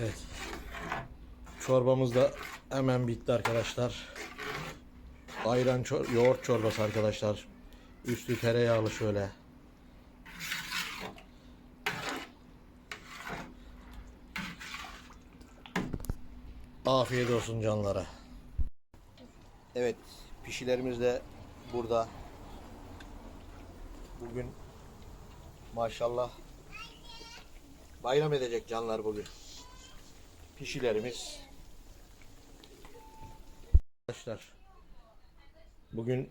Evet. Çorbamız da hemen bitti arkadaşlar. Ayran çor- yoğurt çorbası arkadaşlar. Üstü tereyağlı şöyle. Afiyet olsun canlara. Evet, pişilerimiz de burada. Bugün maşallah bayram edecek canlar bugün. Pişilerimiz. Arkadaşlar bugün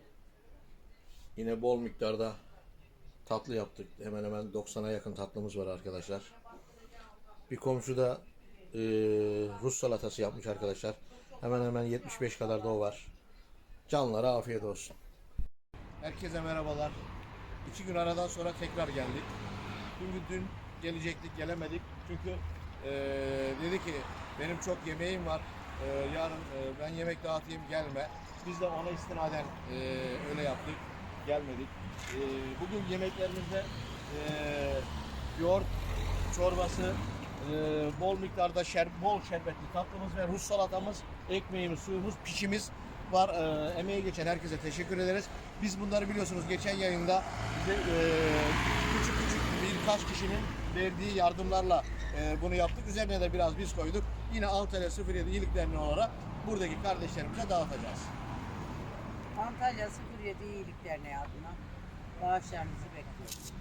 yine bol miktarda tatlı yaptık. Hemen hemen 90'a yakın tatlımız var arkadaşlar. Bir komşu da eee, Rus salatası yapmış arkadaşlar. Hemen hemen 75 kadar da o var. Canlara afiyet olsun. Herkese merhabalar. İki gün aradan sonra tekrar geldik. Çünkü dün gelecektik gelemedik. Çünkü eee, dedi ki benim çok yemeğim var. Eee, yarın eee, ben yemek dağıtayım gelme. Biz de ona istinaden eee, öyle yaptık. Gelmedik. Eee, bugün yemeklerimizde eee yoğurt çorbası, eee, bol miktarda şer, bol şerbetli tatlımız ve Rus salatamız, ekmeğimiz, suyumuz, pişimiz var. Eee emeği geçen herkese teşekkür ederiz. Biz bunları biliyorsunuz geçen yayında bize eee, küçük küçük birkaç kişinin verdiği yardımlarla eee, bunu yaptık. Üzerine de biraz biz koyduk. Yine Antalya 07 iyiliklerini olarak buradaki kardeşlerimize dağıtacağız. Antalya 07 iyiliklerine adına bağışlarınızı bekliyoruz.